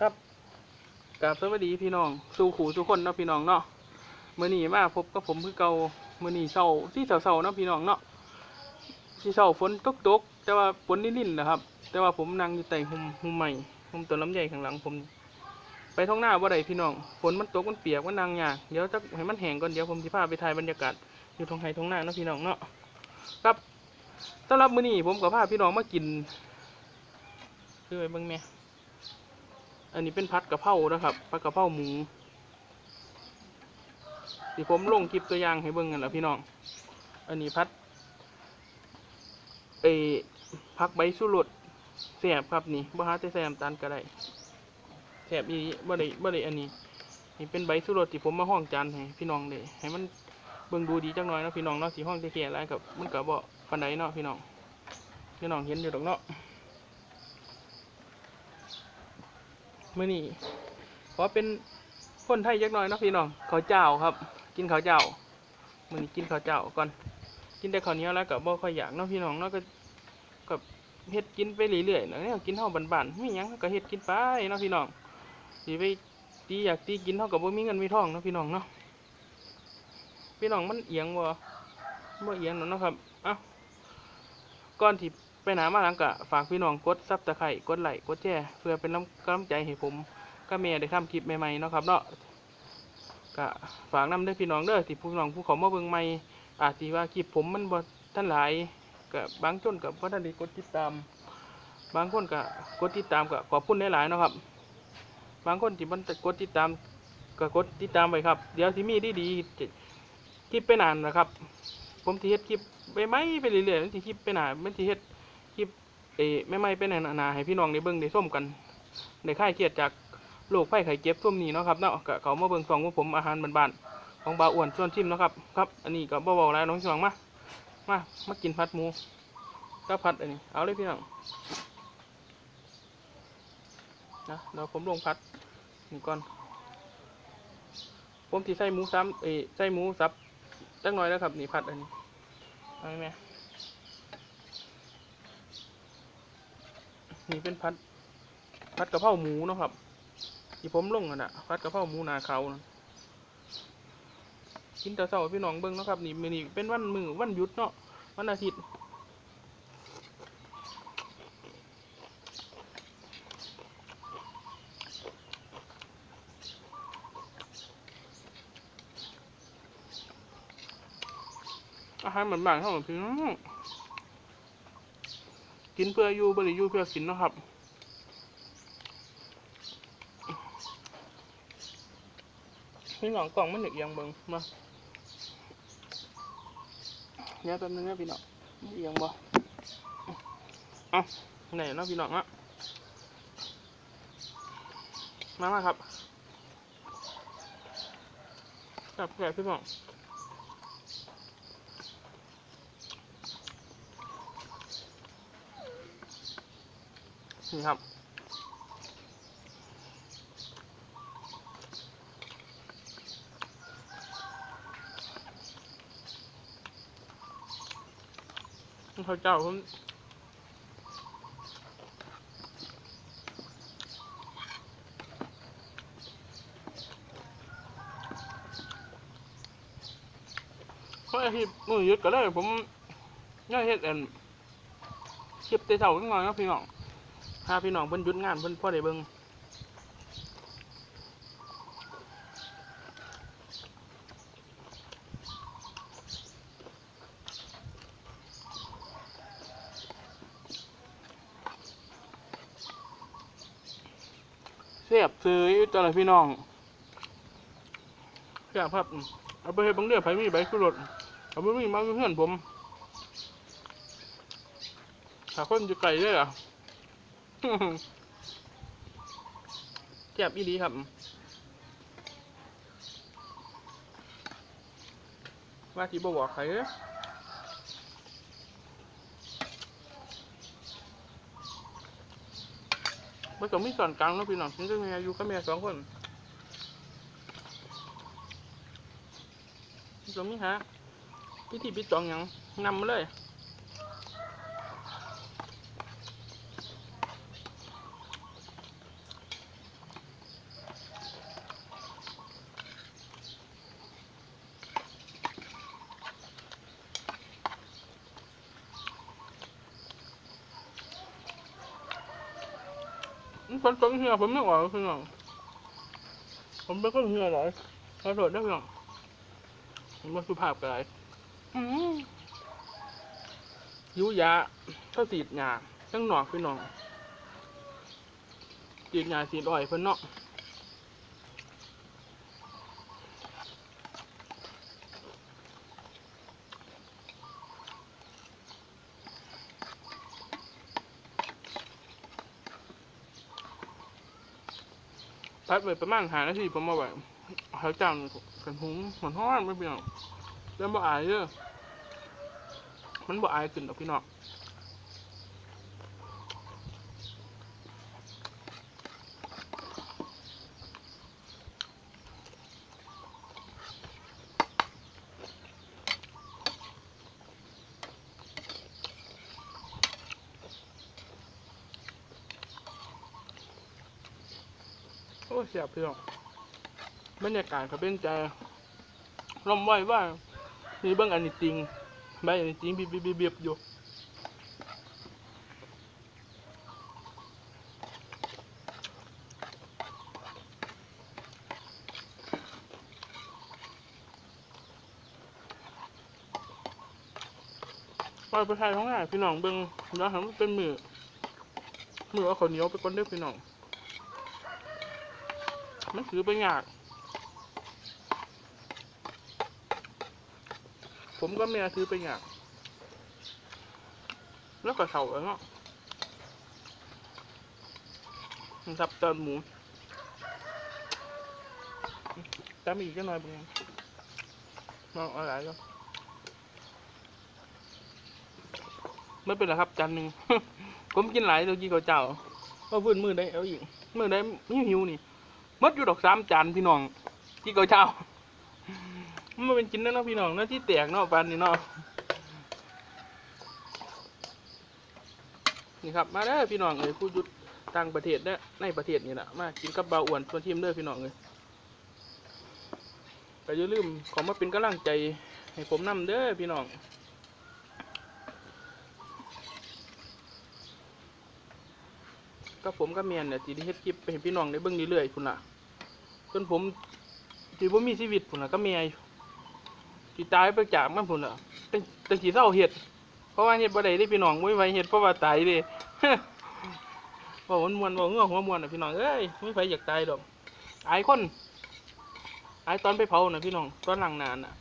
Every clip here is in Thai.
ครับกราบสวัสดีพี่น้องสู่ขู่สู่คนเนาะพี่น้องเนาะเมื่อนี้มาพบกับผมคือเก่าเมื่อนี้เช้าที่เช้าเนาะพี่น้องเนาะที่เช้าฝนตกตกๆแต่ว่าฝนนิ่นๆนะครับ แต่ว่าผมนั่งอยู่ใต้หุมหุมใหม่หุมต้นลำไยข้างหลังผม ไปท้องหน้าบ่ได้พี่น้องฝนมันตกมันเปียกมันนางยากเดี๋ยวจะให้มันแห้งก่อนเดี๋ยวผมสิพาไปถ่ายบรรยากาศอยู่ท้องไห้ท้องหน้าเนาะพี่น้องเนาะครับสำหรับมื้อนี้ผมกับพาพี่น้องมากินคือไปเบิ่งแหน่ อันนี้เป็นพัดกระเพรานะครับพัดกระเพราหมูที่ผมลงคลิปตัวอย่างให้เบิ่งกันแหละพี่น้อง อันนี้พัดเอพักใบสุรสแสบครับนี่บ่หาแต่แซมตาลก็ได้แสบอีบ่ได้บ่ได้อันนี้ นี่เป็นใบสุรสที่ผมมาห้องจานให้พี่น้องเลยให้มันเบิ่งดูดีจักหน่อยนะพี่น้องเนาะที่ห้องจะแก่ๆไรกับมันก็บ่ปานใดเนาะพี่น้องพี่น้องเห็นอยู่ดอกเนาะ มื่อนี้ขอเป็นคนไทยยักน่อยนะพี่น้องข้าวเจ้าครับ กินข้าวเจ้ามื่อนี้กินข้าวเจ้าก่อนกินแต่ข้าวเหนียวแล้วก็บ่ค่อยอยากเนาะพี่น้องเนาะก็กับเฮ็ดกินไปเรื่อยๆเนาะเนี่ยกินเฮาบ้านๆมีหยังก็เฮ็ดกินไปเนาะพี่น้องสิไปตีอยากตีกินเฮาก็บ่มีเงินมีทองเนาะพี่น้องเนาะพี่น้องมันเอียงบ่บ่เอียงเนาะเนะครับอ้าก่อนที่ ไปหนามาหลังกะฝากพี่น้องกดซับตะไคร่กดไลค์กดแชร์เพื่อเป็นน้ำกำลังใจให้ผมก็เมียได้ทำคลิปใหม่ๆเนาะครับเนาะกะฝากน้ำเด้พี่น้องเด้อที่ผู้น้องผู้เขามาเบิ่งใหม่อาจสิว่าคลิปผมมันบ่ท่านหลายกะบางต้นกับบ่ทันได้กดติดตาม บางคนกะกดติดตามกะขอบคุณหลายๆนะครับ บางคนที่มันกดติดตามก็กดติดตามไปครับ เดี๋ยวสิมีดีๆคลิปไปนานนะครับ ผมสิเฮ็ดคลิปไปไหมไปเรื่อยๆมันสิคลิปไปนานมันสิเฮ็ด เอ๋ไม่ไม่เป็นหนาๆให้พี่น้องได้เบิ่งได้ส้มกันได้ค่ายเครียดจากโรคไข้ไข้เจ็บส้มนี้เนาะครับเนาะก็เขามาเบิ่งสองของผมอาหารบ้านๆของบาอ้วนส่วนชิมเนาะครับครับอันนี้ก็บ่เบาแล้วน้องสว่างมามามากินผัดหมูก็ผัดอันนี้เอาเลยพี่น้องนะเดี๋ยวผมลงผัดนี่ก่อนผมที่ใส่หมูซ้ำเอ๋ใส่หมูสับจักหน่อยแล้วครับนี่ผัดอันนี้เอาไหม นี่เป็นพัดพัดกระเพราหมูเนาะครับ ที่ผมลงอะนะพัดกระเพราหมูนาเขานะกินแต่เช้าพี่น้องเบิ้งเนาะครับ นี่มือนี่เป็นวันมือวันหยุดเนาะวันอาทิตย์อาหารเหมือนบ้านเขาเหมือนพี่น้อง กินเพื่ออยู่บริยู่เพื่อกินนะครับพี่น้องกล่องมันหนึกยังเบิงมาเนี่ยแป๊บนึงนะพี่น้องมังบ่อ้าไหนนาะพี่น้องอะมามาครับจับแกะพี่น้อง นี่ครับ ข้าวเจ้าผมเพราะอาทิตย์มือยุดก็เลยผมย่อยเฮ็ดอันคลิปแต่เช้าจังน่อยเนาะพี่น้อง ถ้าพี่น้องเพิ่นยุดงานเพิ่นพ่อได้เบิ่งเสียบซื้ออยู่ตลอดพี่น้องเสียบครับเอาไปให้เบังเดือไผมีใบขึ้นรถเอาไปมีมาเพื่อนผมถ้าคนอยู่ไกลเลยอะ เจ็บอีดีครับ ว่าที่บอกใครเด้อมันต้องมีส่วนกลางเนาะพี่น้องฉันก็มีอายุกับแม่สองคนต้องมีฮะพิธีปิจองหยังนำมาเลย ฝนตกเหี่ยผมไม่ไหวพี่น้องผมเป็นคนเหี่ยหลายขอโทษด้วยพี่น้องผมว่าสุภาพกายอืมยุยะถ้าสีดหยาตั้งหนอกพี่น้องสีดหยาสีดอ่อยเพิ่นเนาะ พัดไปประมาณหานาทีผมมาแบบเขาจังกันหุงหอนห้อนไม่พี่น้อกแล้วบ่อายเด้อมันบ่อายขึ้นดอกพี่น้อง อ้เสียบพี่น้องบรรยากาศเขาเป็นใจลมไหวว่านี่เบิ่งอันนี้จริงใบอันนี้จริงบีบบีบบีบอยู่ปล่อยไปไทยท้องหาพี่น้องเบิ่งแล้วทำมันเป็นมือมือเอาข้าวเหนียวไปก้นเด้อพี่น้อง มันถือไปยาก ผมก็แม่ซื้อไปยาก แล้วก็เข่าแล้วเนาะสับเติมหมูตามอีกก็น่อยเป็นไงมองอะไรก็ไม่เป็นไรครับจานหนึ่งผมกินหลายตัวกินข้าวเจ้าก็พื้นมือได้เอาอีกมือได้หิวหิวนี่ มดอยู่ดอกสามจานพี่น้องที่เกาเช้ามันเป็นกินนั่นนะพี่น้องเนาะที่แตกเนาะปานนี่เนาะนี่ครับมาเด้พี่น้องเอ้ยผู้ยุดต่างประเทศเด้ในประเทศนี่แหละมากินกับเบาอ้วนส่วนทีมเด้อพี่น้องเลยก็อย่าลืมขอมาเป็นกำลังใจให้ผมนำเด้อพี่น้อง ก็ผมก็เมียนเนี่ยที่ได้เฮ็ดคลิปไปให้พี่น้องได้เบิ่งเรื่อยๆพุ่นล่ะจนผมที่ผมมีชีวิตพุ่นล่ะก็เมียอยู่ที่ตายไปจากมันพุ่นล่ะตั้งตั้งสีเศร้าเห็ดเพราะว่าเห็ดบ่ได้ได้พี่น้องไม่ไหวเห็ดเพราะว่าตายเด้บอกมันมวนบอกเงือหัวมวนน่ะพี่น้องเอ้ยไม่ไฟอยากตายดอกอายคนอายตอนไปเผาน่ะพี่น้องตอนหลังนานน่ะ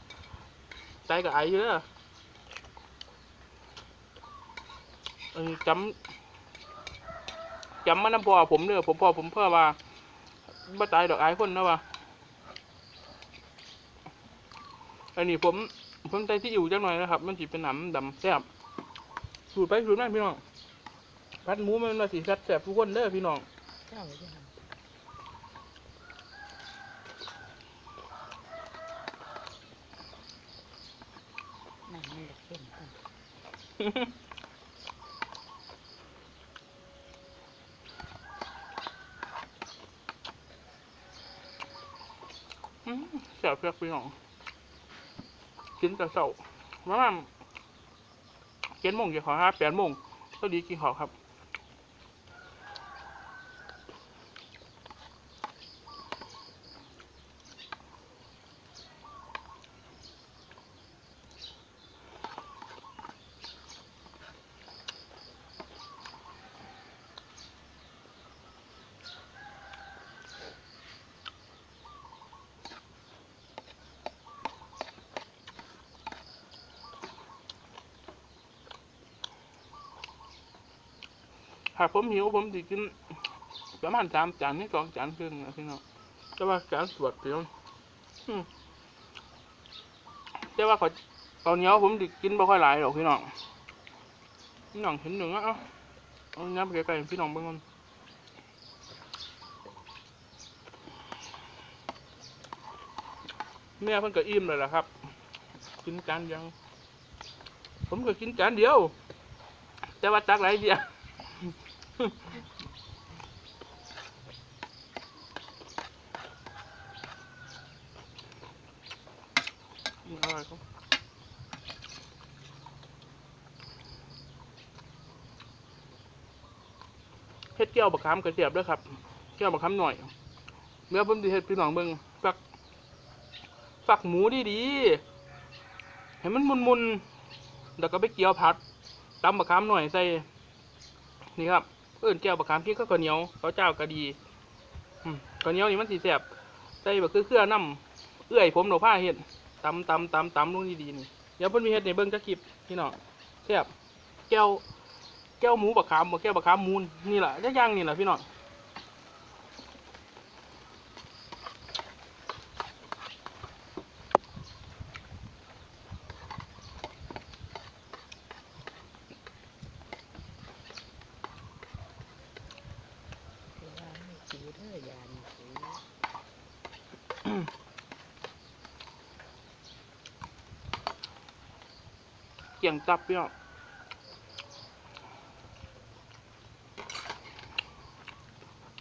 ตายก็อายเยอะเออจำ จำมันน้ำพอผมเด้อผมพอผมเพื่อว่าบ่ตายดอกไอายคนนะว่าอันนี้ผมผมใจที่อยู่จังหน่อยนะครับ มันจิเป็นหนำดำแซ่บสูดไปสูดมาพี่น้องพัดหมูมันมาสีแซ่บแซ่บทุกคนเด้อพี่น้องนั่นมันเด็กเข้มข้น อื มแซ่บแซ่บพี่น้องกินแต่เช้าประมาณเจ็ดโมงจะขอห้าแปดโมงพอดีกินขอครับ ถ้าผมหิวผมจะกินประมาณสามจานนี่สองจานครึ่งนะพี่น้องแต่ว่าการสวดพี่น้องแต่ว่าขอตอนเหนี้ยวผมจะกินบ่ค่อยหลายหรอกพี่น้องพี่น้องเห็นหนึ่งอะเอาเอาน้ำไปไกลๆพี่น้องเบิ่งมันแม่เพิ่นก็อิ่มเลยล่ะครับ กินจานยัง ผมก็กินจานเดียว แต่ว่าตักหลายเดียว อืมอร่อยครับ เฮ็ดแก้วบักขามกระเสียบด้วยครับแก้วบักขามหน่อยเมื่อผมสิเฮ็ดพี่น้องเบิ่งฝักฝักหมูดีๆให้มันมุนๆแล้วก็ไปเกี่ยวผัดตำบักขามหน่อยใส่นี่ครับเอิ้นแก้วบักขามพี่ก็ข้าวเหนียวข้าวเจ้าก็ดีข้าวเหนียวนี่มันสิแซ่บใส่บักคือเครือน้ำเอื้อยผมดอกผ้าเฮ็ดตำตำตำตำลงดีๆนี่เดี๋ยวเพิ่นมีเฮ็ดในเบิ่งจักคลิปพี่น้องแซ่บแก้ว ก้วหมูบักขามบ่แก้วบักขามมูนนี่แหละย่างนี่แหละพี่น้องเกี่ยงตับพี่น้อง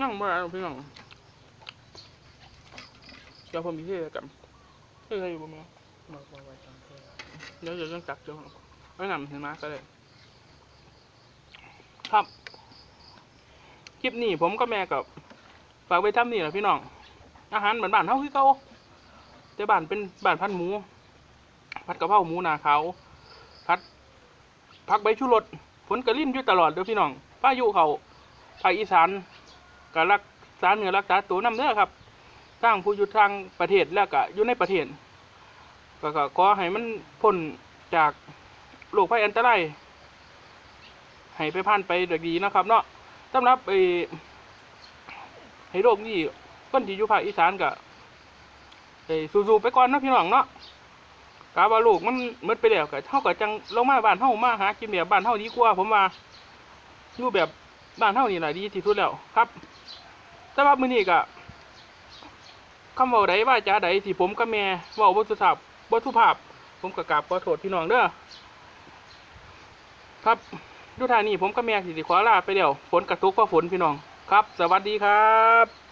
นั่งบ่ได้หรอกพี่น้องเดี๋ยวผมมีเท่กันเท่อยู่บ่แม่บอกว่าว่าต้องเทเดี๋ยวจะต้องตักเดี๋ยวไว้นำเห็นมาก็ได้ครับคลิปนี้ผมก็แม่กับฝากไว้ทำนี่แหละพี่น้อง อาหารเหมือนบ้านเฮาคือเก่าแต่บ้านเป็นบ้านพันหมูผัดกะเพราหมูนาขาวผัดผักใบชูรสฝนกระลิ่นอยู่ตลอดเด้อพี่น้องพายุเขาภาคอีสาน กรักษาเหนือรักษาตัวน้ำเด้อครับทางผู้อยู่ทางประเทศแล้วก็อยู่ในประเทศก็ขอให้มันพ้นจากโรคภัยอันตรายให้ไปผ่านไปด้วยดีนะครับเนาะสำหรับไอ้ให้โรคนี้คนที่อยู่ภาคอีสานก็ไอ้สู้ๆไปก่อนนะพี่น้องเนาะกาว่าโรคมันหมดไปแล้วก็เฮาก็จังลงมาบ้านเฮามาหากินแบบบ้านเฮาดีกว่าผมว่าอยู่แบบบ้านเฮานี่แหละดีที่สุดแล้วครับ สำหรับมือนี้ก็คำว่าใดว่าจาใดที่ผมกับแม่ว่าบ่สุภาพบ่สุภาพ ผมก็กราบขอโทษพี่น้องเด้อครับดูท่านี้ผมกับแม่สิสิขอลาไปเดี๋ยวฝนกระตุกเพราะฝนพี่น้องครับ สวัสดีครับ